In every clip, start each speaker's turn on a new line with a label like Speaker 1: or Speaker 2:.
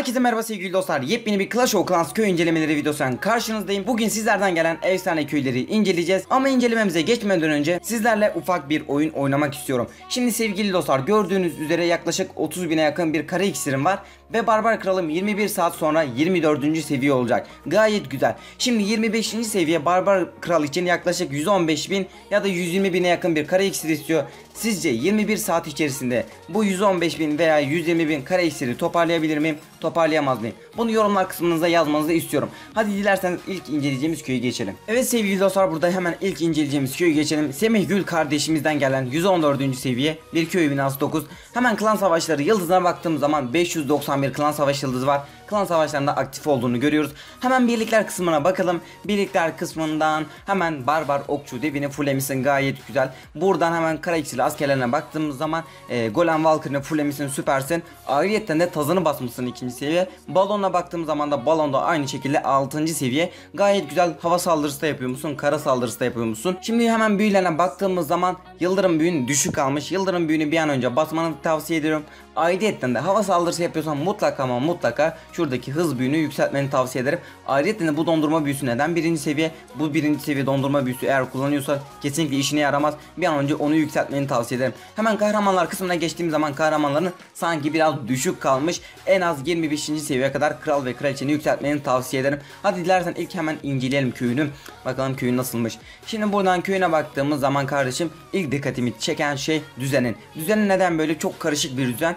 Speaker 1: Herkese merhaba sevgili dostlar. Yepyeni bir Clash of Clans köy incelemeleri videosundan karşınızdayım. Bugün sizlerden gelen efsane köyleri inceleyeceğiz. Ama incelememize geçmeden önce sizlerle ufak bir oyun oynamak istiyorum. Şimdi sevgili dostlar gördüğünüz üzere yaklaşık 30 bine yakın bir kare iksirim var. Ve Barbar Kralım 21 saat sonra 24. seviye olacak. Gayet güzel. Şimdi 25. seviye Barbar Kral için yaklaşık 115 bin ya da 120 bine yakın bir kare iksir istiyor. Sizce 21 saat içerisinde bu 115 bin veya 120 bin kare iksiri toparlayabilir miyim? Toparlayamaz mıyım? Bunu yorumlar kısmınıza yazmanızı istiyorum. Hadi dilerseniz ilk inceleyeceğimiz köyü geçelim. Evet sevgili dostlar burada hemen ilk inceleyeceğimiz köyü geçelim. Semih Gül kardeşimizden gelen 114. seviye bir köy binası 9. Hemen klan savaşları yıldızına baktığım zaman 591 klan savaş yıldızı var. Klan savaşlarında aktif olduğunu görüyoruz. Hemen birlikler kısmına bakalım. Birlikler kısmından hemen barbar okçu devini fullemişsin gayet güzel. Buradan hemen kara iksirli askerlerine baktığımız zaman e, Golem Valkyrie'ni fullemişsin süpersin. Ayrıyetten de tazını basmışsın ikinci seviye. Balona baktığım zaman da balonda aynı şekilde 6. seviye. Gayet güzel hava saldırısı da yapıyor musun? Kara saldırısı da yapıyor musun? Şimdi hemen büyülerine baktığımız zaman Yıldırım büyün düşük kalmış. Yıldırım büyünü bir an önce basmanı tavsiye ediyorum. Ayrıyetten de hava saldırısı yapıyorsan mutlaka ama mutlaka şuradaki hız büyünü yükseltmeni tavsiye ederim. Ayrıyetten de bu dondurma büyüsü neden birinci seviye? Bu birinci seviye dondurma büyüsü eğer kullanıyorsa kesinlikle işine yaramaz. Bir an önce onu yükseltmeni tavsiye ederim. Hemen kahramanlar kısmına geçtiğim zaman kahramanların sanki biraz düşük kalmış. En az 25. seviyeye kadar kral ve kraliçeni yükseltmeni tavsiye ederim. Hadi dilersen ilk hemen inceleyelim köyünü. Bakalım köyün nasılmış. Şimdi buradan köyüne baktığımız zaman kardeşim ilk dikkatimi çeken şey düzenin. Düzenin neden böyle çok karışık bir düzen?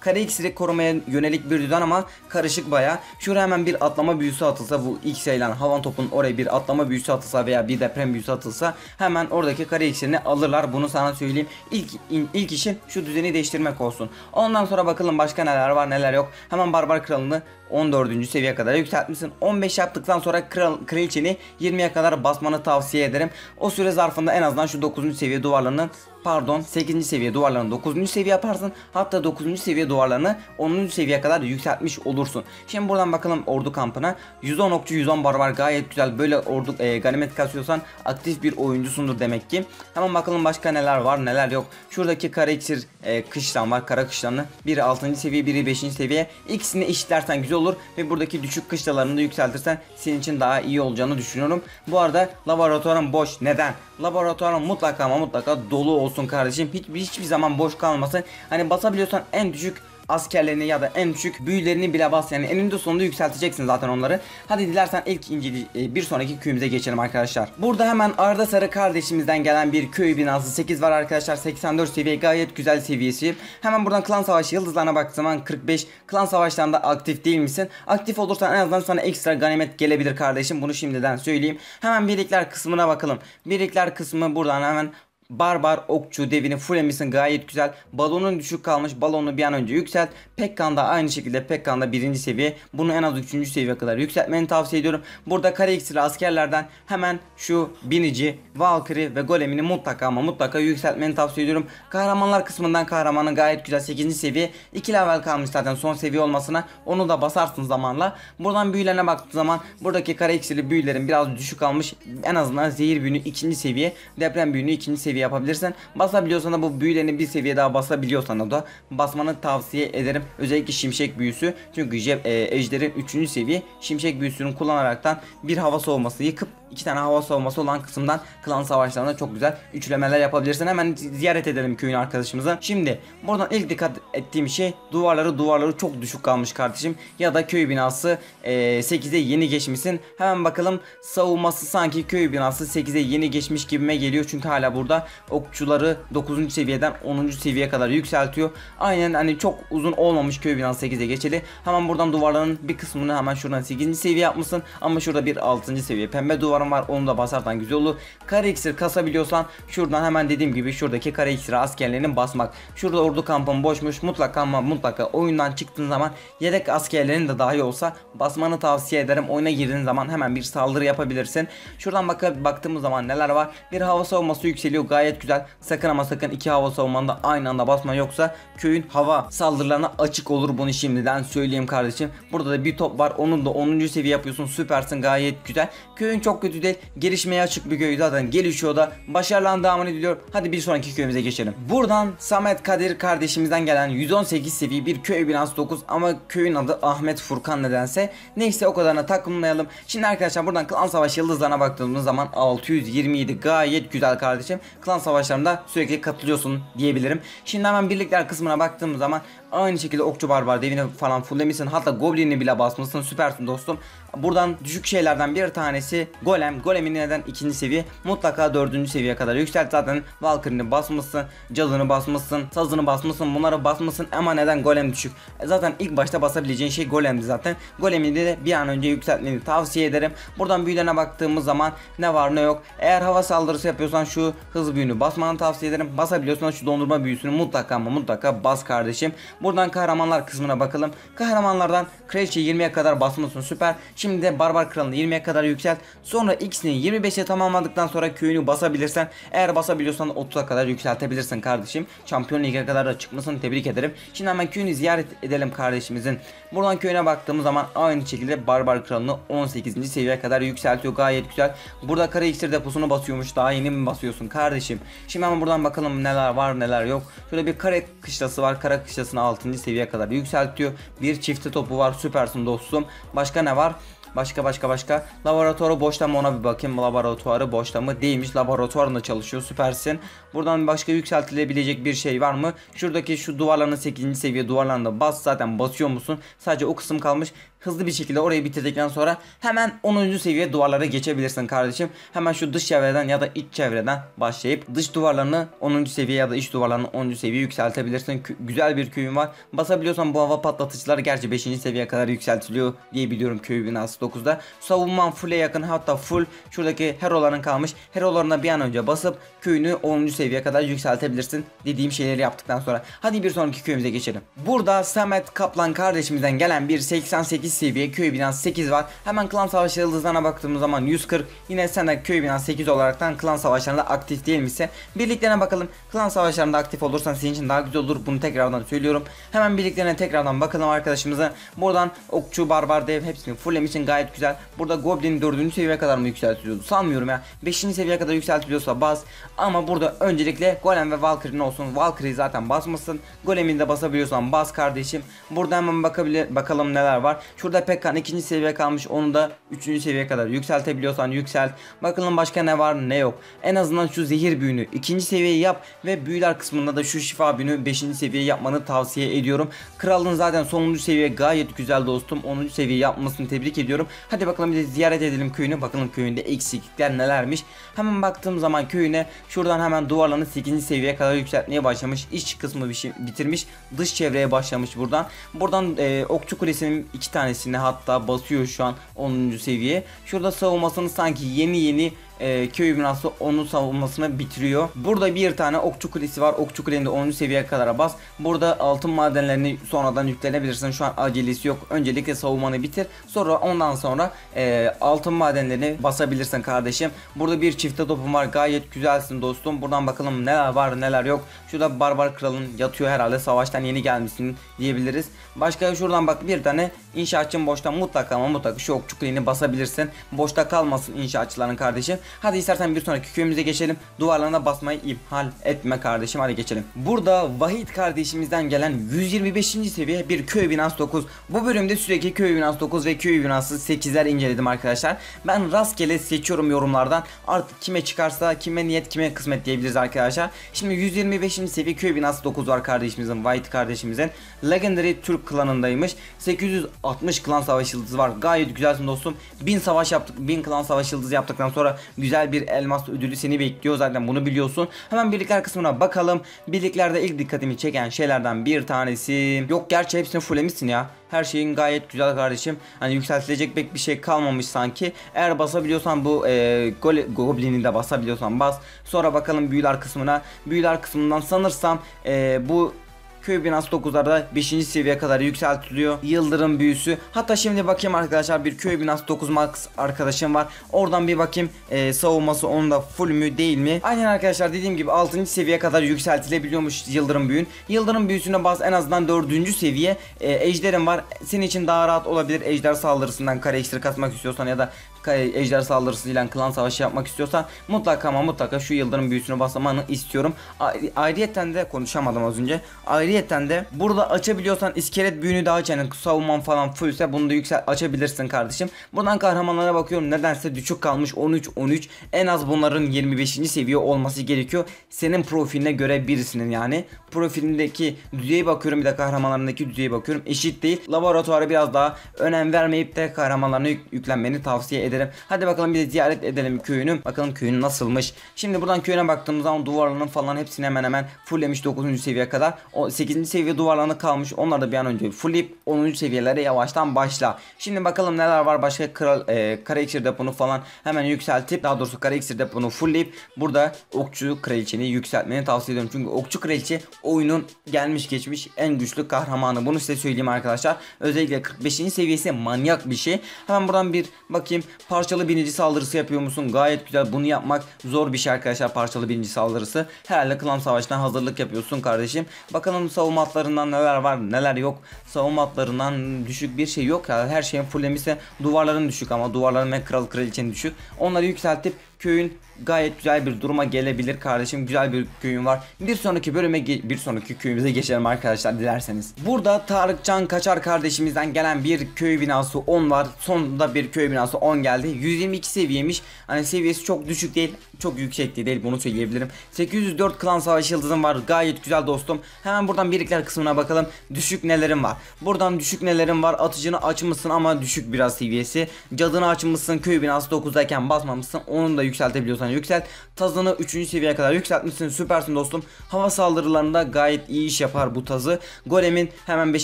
Speaker 1: Kare iksiri korumaya yönelik bir düzen ama karışık baya. Şuraya hemen bir atlama büyüsü atılsa bu ilk sayılan havan topun oraya bir atlama büyüsü atılsa veya bir deprem büyüsü atılsa hemen oradaki kare iksirini alırlar. Bunu sana söyleyeyim. İlk in, ilk işin şu düzeni değiştirmek olsun. Ondan sonra bakalım başka neler var neler yok. Hemen barbar kralını 14. seviye kadar yükseltmişsin. 15 yaptıktan sonra kral, kraliçeni 20'ye kadar basmanı tavsiye ederim. O süre zarfında en azından şu 9. seviye duvarlarının pardon 8. seviye duvarlarını 9. seviye yaparsın. Hatta 9. seviye duvarlarını 10. seviyeye kadar yükseltmiş olursun. Şimdi buradan bakalım ordu kampına. 110 okçu 110 barbar gayet güzel. Böyle ordu e, ganimet kasıyorsan aktif bir oyuncusundur demek ki. Hemen bakalım başka neler var neler yok. Şuradaki kara iksir e, kışlan var. Kara kışlanı. Biri 6. seviye biri 5. seviye. İkisini eşitlersen güzel olur. Ve buradaki düşük kışlalarını da yükseltirsen senin için daha iyi olacağını düşünüyorum. Bu arada laboratuvarın boş. Neden? Laboratuvarın mutlaka ama mutlaka dolu olsun kardeşim. Hiç, hiçbir zaman boş kalmasın. Hani basabiliyorsan en düşük askerlerini ya da en düşük büyülerini bile bas yani eninde sonunda yükselteceksin zaten onları. Hadi dilersen ilk inceli e, bir sonraki köyümüze geçelim arkadaşlar. Burada hemen Arda Sarı kardeşimizden gelen bir köy binası 8 var arkadaşlar 84 seviye gayet güzel seviyesi. Hemen buradan klan savaşı yıldızlarına baktığım zaman 45 klan savaşlarında aktif değil misin? Aktif olursan en azından sana ekstra ganimet gelebilir kardeşim bunu şimdiden söyleyeyim. Hemen birlikler kısmına bakalım. Birlikler kısmı buradan hemen Barbar okçu devini fullemişsin gayet güzel. Balonun düşük kalmış. Balonu bir an önce yükselt. Pekkan da aynı şekilde Pekkan da birinci seviye. Bunu en az üçüncü seviye kadar yükseltmeni tavsiye ediyorum. Burada kare iksiri askerlerden hemen şu binici, Valkyrie ve Golem'ini mutlaka ama mutlaka yükseltmeni tavsiye ediyorum. Kahramanlar kısmından kahramanın gayet güzel 8. seviye. 2 level kalmış zaten son seviye olmasına. Onu da basarsın zamanla. Buradan büyülerine baktığın zaman buradaki kare iksiri büyülerin biraz düşük kalmış. En azından zehir büyünü ikinci seviye. Deprem büyünü ikinci seviye yapabilirsin. Basabiliyorsan da bu büyülerini bir seviye daha basabiliyorsan da basmanı tavsiye ederim. Özellikle şimşek büyüsü. Çünkü e, ejderin 3. seviye şimşek büyüsünü kullanaraktan bir hava soğuması yıkıp iki tane hava savunması olan kısımdan klan savaşlarında çok güzel üçlemeler yapabilirsin. Hemen ziyaret edelim köyün arkadaşımızı. Şimdi buradan ilk dikkat ettiğim şey duvarları duvarları çok düşük kalmış kardeşim. Ya da köy binası e, 8'e yeni geçmişsin. Hemen bakalım savunması sanki köy binası 8'e yeni geçmiş gibime geliyor. Çünkü hala burada okçuları 9. seviyeden 10. seviyeye kadar yükseltiyor. Aynen hani çok uzun olmamış köy binası 8'e geçeli. Hemen buradan duvarların bir kısmını hemen şuradan 8. seviye yapmışsın. Ama şurada bir 6. seviye pembe duvar var onu da basarsan güzel olur. Kare iksir kasabiliyorsan şuradan hemen dediğim gibi şuradaki kare iksir askerlerinin basmak. Şurada ordu kampın boşmuş mutlaka ama mutlaka oyundan çıktığın zaman yedek askerlerin de dahi olsa basmanı tavsiye ederim. Oyuna girdiğin zaman hemen bir saldırı yapabilirsin. Şuradan bak baktığımız zaman neler var? Bir hava savunması yükseliyor gayet güzel. Sakın ama sakın iki hava savunmanda aynı anda basma yoksa köyün hava saldırılarına açık olur bunu şimdiden söyleyeyim kardeşim. Burada da bir top var onun da 10. seviye yapıyorsun süpersin gayet güzel. Köyün çok kötü kötü değil. Gelişmeye açık bir köy zaten gelişiyor da. Başarılan devam ediliyor. Hadi bir sonraki köyümüze geçelim. Buradan Samet Kadir kardeşimizden gelen 118 seviye bir köy binası 9 ama köyün adı Ahmet Furkan nedense. Neyse o kadarına takılmayalım. Şimdi arkadaşlar buradan klan savaş yıldızlarına baktığımız zaman 627 gayet güzel kardeşim. Klan savaşlarında sürekli katılıyorsun diyebilirim. Şimdi hemen birlikler kısmına baktığımız zaman aynı şekilde okçu barbar devini falan fulllemişsin. Hatta goblinini bile basmışsın süpersin dostum. Buradan düşük şeylerden bir tanesi golem. Golemin neden ikinci seviye mutlaka dördüncü seviyeye kadar yükselt zaten Valkyrie'ni basmışsın, cadını basmışsın, sazını basmışsın, bunları basmışsın ama neden golem düşük? E zaten ilk başta basabileceğin şey golemdi zaten. Golemi de bir an önce yükseltmeni tavsiye ederim. Buradan büyülerine baktığımız zaman ne var ne yok. Eğer hava saldırısı yapıyorsan şu hız büyünü basmanı tavsiye ederim. Basabiliyorsan şu dondurma büyüsünü mutlaka ama mutlaka bas kardeşim. Buradan kahramanlar kısmına bakalım. Kahramanlardan kraliçe 20'ye kadar basmışsın süper. Şimdi de barbar kralını 20'ye kadar yükselt. Sonra ikisini 25'e tamamladıktan sonra köyünü basabilirsen eğer basabiliyorsan 30'a kadar yükseltebilirsin kardeşim. Şampiyon lige kadar da çıkmasını tebrik ederim. Şimdi hemen köyünü ziyaret edelim kardeşimizin. Buradan köyüne baktığımız zaman aynı şekilde barbar kralını 18. seviyeye kadar yükseltiyor gayet güzel. Burada kara iksir deposunu basıyormuş daha yeni mi basıyorsun kardeşim. Şimdi hemen buradan bakalım neler var neler yok. Şöyle bir kare kışlası var. Kara kışlasını 6. seviyeye kadar yükseltiyor. Bir çifte topu var süpersin dostum. Başka ne var? Başka başka başka. Laboratuvarı boşta mı ona bir bakayım. Laboratuvarı boşta mı? Değilmiş. Laboratuvarında çalışıyor. Süpersin. Buradan başka yükseltilebilecek bir şey var mı? Şuradaki şu duvarlarını 8. seviye duvarlarında bas. Zaten basıyor musun? Sadece o kısım kalmış. Hızlı bir şekilde orayı bitirdikten sonra hemen 10. seviye duvarlara geçebilirsin kardeşim. Hemen şu dış çevreden ya da iç çevreden başlayıp dış duvarlarını 10. seviye ya da iç duvarlarını 10. seviye yükseltebilirsin. Kü güzel bir köyün var. Basabiliyorsan bu hava patlatıcılar gerçi 5. seviyeye kadar yükseltiliyor diye biliyorum köy binası 9'da. Savunman full'e yakın hatta full şuradaki heroların kalmış. Herolarına bir an önce basıp köyünü 10. seviyeye kadar yükseltebilirsin dediğim şeyleri yaptıktan sonra. Hadi bir sonraki köyümüze geçelim. Burada Samet Kaplan kardeşimizden gelen bir 88 seviye köy binası 8 var. Hemen klan savaşı yıldızlarına baktığımız zaman 140. Yine sen de köy binası 8 olaraktan klan savaşlarında aktif değil misin? Birliklerine bakalım. Klan savaşlarında aktif olursan senin için daha güzel olur. Bunu tekrardan söylüyorum. Hemen birliklerine tekrardan bakalım arkadaşımıza. Buradan okçu, barbar, dev hepsini fulllemişsin gayet güzel. Burada goblin 4. seviyeye kadar mı yükseltiliyordu? Sanmıyorum ya. 5. seviyeye kadar yükseltiliyorsa bas. Ama burada öncelikle golem ve valkyrie'nin olsun. Valkyrie zaten basmasın. Golemini de basabiliyorsan bas kardeşim. Burada hemen bakabilir, bakalım neler var. Şurada Pekkan 2. seviye kalmış. Onu da 3. seviyeye kadar yükseltebiliyorsan yükselt. Bakalım başka ne var ne yok. En azından şu zehir büyünü 2. seviyeyi yap ve büyüler kısmında da şu şifa büyünü 5. seviye yapmanı tavsiye ediyorum. Kralın zaten sonuncu seviye gayet güzel dostum. 10. seviye yapmasını tebrik ediyorum. Hadi bakalım bir de ziyaret edelim köyünü. Bakalım köyünde eksiklikler nelermiş. Hemen baktığım zaman köyüne şuradan hemen duvarlarını 8. seviyeye kadar yükseltmeye başlamış. İç kısmı bitirmiş. Dış çevreye başlamış buradan. Buradan e, okçu kulesinin iki tanesini hatta basıyor şu an 10. seviye. Şurada savunmasını sanki yeni yeni e, köy binası onun savunmasını bitiriyor. Burada bir tane okçu kulesi var. Okçu kulenin de 10. seviyeye kadar bas. Burada altın madenlerini sonradan yüklenebilirsin. Şu an acelesi yok. Öncelikle savunmanı bitir. Sonra ondan sonra e, altın madenlerini basabilirsin kardeşim. Burada bir çifte topum var. Gayet güzelsin dostum. Buradan bakalım neler var neler yok. Şurada barbar kralın yatıyor herhalde. Savaştan yeni gelmişsin diyebiliriz. Başka şuradan bak bir tane inşaatçın boşta mutlaka ama mutlaka şu okçu kuleni basabilirsin. Boşta kalmasın inşaatçıların kardeşim. Hadi istersen bir sonraki köyümüze geçelim. Duvarlarına basmayı ihmal etme kardeşim. Hadi geçelim. Burada Vahit kardeşimizden gelen 125. seviye bir köy binası 9. Bu bölümde sürekli köy binası 9 ve köy binası 8'ler inceledim arkadaşlar. Ben rastgele seçiyorum yorumlardan. Artık kime çıkarsa kime niyet kime kısmet diyebiliriz arkadaşlar. Şimdi 125. seviye köy binası 9 var kardeşimizin Vahit kardeşimizin. Legendary Türk klanındaymış. 860 klan savaş yıldızı var. Gayet güzelsin dostum. 1000 savaş yaptık. 1000 klan savaş yıldızı yaptıktan sonra güzel bir elmas ödülü seni bekliyor zaten bunu biliyorsun. Hemen birlikler kısmına bakalım. Birliklerde ilk dikkatimi çeken şeylerden bir tanesi. Yok gerçi hepsini fullemişsin ya. Her şeyin gayet güzel kardeşim. Hani yükseltilecek pek bir şey kalmamış sanki. Eğer basabiliyorsan bu e, Goblin'i de basabiliyorsan bas. Sonra bakalım büyüler kısmına. Büyüler kısmından sanırsam e, bu Köy binası 9'larda 5. seviyeye kadar yükseltiliyor. Yıldırım büyüsü. Hatta şimdi bakayım arkadaşlar bir köy binası 9 max arkadaşım var. Oradan bir bakayım e, savunması onun da full mü değil mi? Aynen arkadaşlar dediğim gibi 6. seviyeye kadar yükseltilebiliyormuş yıldırım büyün. Yıldırım büyüsüne bas en azından 4. seviye e, ejderim var. Senin için daha rahat olabilir ejder saldırısından kare ekstra katmak istiyorsan ya da ejder saldırısıyla klan savaşı yapmak istiyorsan mutlaka ama mutlaka şu yıldırım büyüsünü basamanı istiyorum. A- ayrıyeten de konuşamadım az önce. Ayrıyeten de burada açabiliyorsan iskelet büyünü daha aç yani savunman falan fullse bunu da yüksel açabilirsin kardeşim. Buradan kahramanlara bakıyorum nedense düşük kalmış 13 13 en az bunların 25. seviye olması gerekiyor. Senin profiline göre birisinin yani profilindeki düzeye bakıyorum bir de kahramanlarındaki düzeye bakıyorum eşit değil. Laboratuvara biraz daha önem vermeyip de kahramanlarına yük- yüklenmeni tavsiye ederim. Hadi bakalım bir de ziyaret edelim köyünü. Bakalım köyün nasılmış. Şimdi buradan köyüne baktığımız zaman duvarlarının falan hepsini hemen hemen fulllemiş 9. seviye kadar. O 8. seviye duvarlarını kalmış. Onları da bir an önce fullleyip 10. seviyelere yavaştan başla. Şimdi bakalım neler var başka kral e, kara iksir deponu falan hemen yükseltip daha doğrusu kara iksir deponu fullleyip burada okçu kraliçeni yükseltmeni tavsiye ediyorum. Çünkü okçu kraliçe oyunun gelmiş geçmiş en güçlü kahramanı. Bunu size söyleyeyim arkadaşlar. Özellikle 45. seviyesi manyak bir şey. Hemen buradan bir bakayım parçalı birinci saldırısı yapıyor musun? Gayet güzel. Bunu yapmak zor bir şey arkadaşlar parçalı birinci saldırısı. Herhalde klan savaşına hazırlık yapıyorsun kardeşim. Bakalım savunma hatlarından neler var neler yok. Savunma hatlarından düşük bir şey yok ya. Her şeyin fullemişse duvarların düşük ama duvarların ve kral kraliçenin düşük. Onları yükseltip köyün gayet güzel bir duruma gelebilir kardeşim. Güzel bir köyün var. Bir sonraki bölüme bir sonraki köyümüze geçelim arkadaşlar dilerseniz. Burada Tarık Can Kaçar kardeşimizden gelen bir köy binası 10 var. Sonunda bir köy binası 10 geldi. 122 seviyemiş. Hani seviyesi çok düşük değil. Çok yüksek de değil bunu söyleyebilirim. 804 klan savaş yıldızım var. Gayet güzel dostum. Hemen buradan birlikler kısmına bakalım. Düşük nelerim var. Buradan düşük nelerim var. Atıcını açmışsın ama düşük biraz seviyesi. Cadını açmışsın. Köy binası 9'dayken basmamışsın. Onun da yükseltebiliyorsan yükselt. Tazını 3. seviyeye kadar yükseltmişsin. Süpersin dostum. Hava saldırılarında gayet iyi iş yapar bu tazı. Golem'in hemen 5.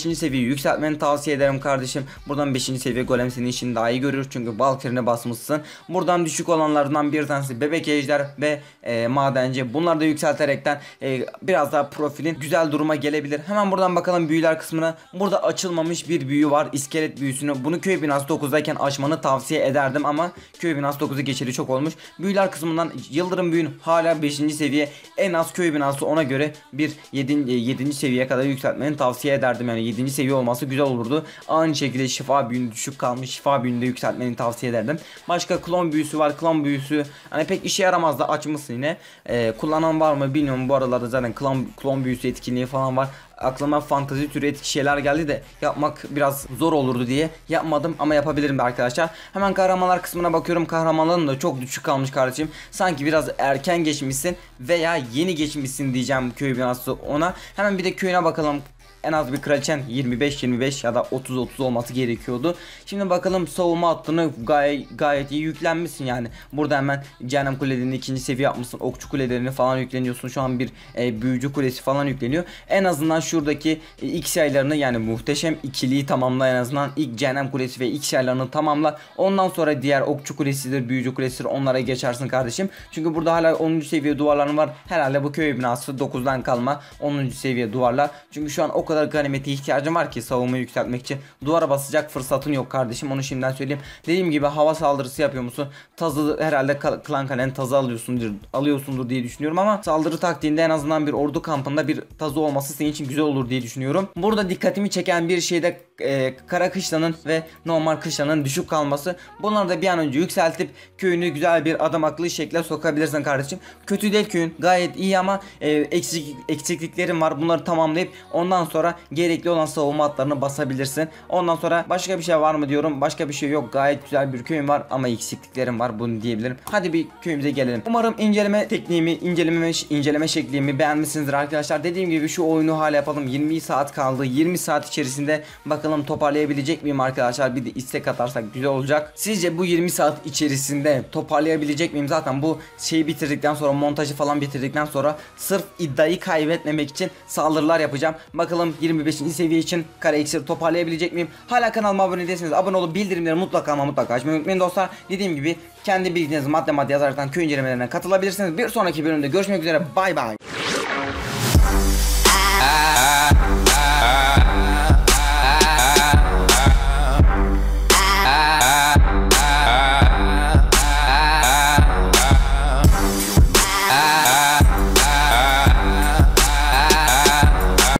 Speaker 1: seviyeyi yükseltmeni tavsiye ederim kardeşim. Buradan 5. seviye golem senin işini daha iyi görür. Çünkü Valkyrie'ne basmışsın. Buradan düşük olanlardan bir tanesi bebek ejder ve e, madenci. Bunları da yükselterekten e, biraz daha profilin güzel duruma gelebilir. Hemen buradan bakalım büyüler kısmına. Burada açılmamış bir büyü var. İskelet büyüsünü. Bunu köy binası 9'dayken açmanı tavsiye ederdim ama köy binası 9'u geçeli çok olmuş. Büyüler kısmından yıldırım büyün hala 5. seviye. En az köy binası ona göre bir 7. 7. seviyeye kadar yükseltmeni tavsiye ederdim. Yani 7. seviye olması güzel olurdu. Aynı şekilde şifa büyünü düşük kalmış. Şifa büyünü de yükseltmeni tavsiye ederdim. Başka klon büyüsü var. Klon büyüsü hani pek işe yaramaz da açmışsın yine. Ee, kullanan var mı bilmiyorum. Bu aralarda zaten klon, klon büyüsü etkinliği falan var aklıma fantazi türü etki şeyler geldi de yapmak biraz zor olurdu diye yapmadım ama yapabilirim arkadaşlar. Hemen kahramanlar kısmına bakıyorum. Kahramanların da çok düşük kalmış kardeşim. Sanki biraz erken geçmişsin veya yeni geçmişsin diyeceğim köy binası ona. Hemen bir de köyüne bakalım en az bir kraliçen 25-25 ya da 30-30 olması gerekiyordu. Şimdi bakalım savunma hattını gayet, gayet iyi yüklenmişsin yani. Burada hemen Cehennem Kuleleri'nin ikinci seviye yapmışsın. Okçu kulelerini falan yükleniyorsun. Şu an bir e, büyücü kulesi falan yükleniyor. En azından şuradaki e, X yaylarını yani muhteşem ikiliyi tamamla en azından ilk Cehennem Kulesi ve X yaylarını tamamla. Ondan sonra diğer okçu kulesidir, büyücü kulesidir onlara geçersin kardeşim. Çünkü burada hala 10. seviye duvarların var. Herhalde bu köy binası 9'dan kalma 10. seviye duvarlar. Çünkü şu an o kadar ganimete ihtiyacım var ki savunmayı yükseltmek için. Duvara basacak fırsatın yok kardeşim onu şimdiden söyleyeyim. Dediğim gibi hava saldırısı yapıyor musun? Tazı herhalde klan kalen tazı alıyorsundur, alıyorsundur diye düşünüyorum ama saldırı taktiğinde en azından bir ordu kampında bir tazı olması senin için güzel olur diye düşünüyorum. Burada dikkatimi çeken bir şey de e, kara kışlanın ve normal kışlanın düşük kalması. Bunları da bir an önce yükseltip köyünü güzel bir adam akıllı şekle sokabilirsin kardeşim. Kötü değil köyün gayet iyi ama e, eksik, eksikliklerim var. Bunları tamamlayıp ondan sonra gerekli olan savunma hatlarını basabilirsin. Ondan sonra başka bir şey var mı diyorum. Başka bir şey yok. Gayet güzel bir köyüm var ama eksikliklerim var. Bunu diyebilirim. Hadi bir köyümüze gelelim. Umarım inceleme tekniğimi, inceleme inceleme şeklimi beğenmişsinizdir arkadaşlar. Dediğim gibi şu oyunu hala yapalım. 20 saat kaldı. 20 saat içerisinde bakalım toparlayabilecek miyim arkadaşlar? Bir de istek atarsak güzel olacak. Sizce bu 20 saat içerisinde toparlayabilecek miyim? Zaten bu şeyi bitirdikten sonra montajı falan bitirdikten sonra sırf iddiayı kaybetmemek için saldırılar yapacağım. Bakalım 25. seviye için kare iksir toparlayabilecek miyim? Hala kanalıma abone değilseniz abone olup bildirimleri mutlaka ama mutlaka açmayı unutmayın dostlar. Dediğim gibi kendi bildiğiniz madde madde yazaraktan köy incelemelerine katılabilirsiniz. Bir sonraki bölümde görüşmek üzere. Bay bay.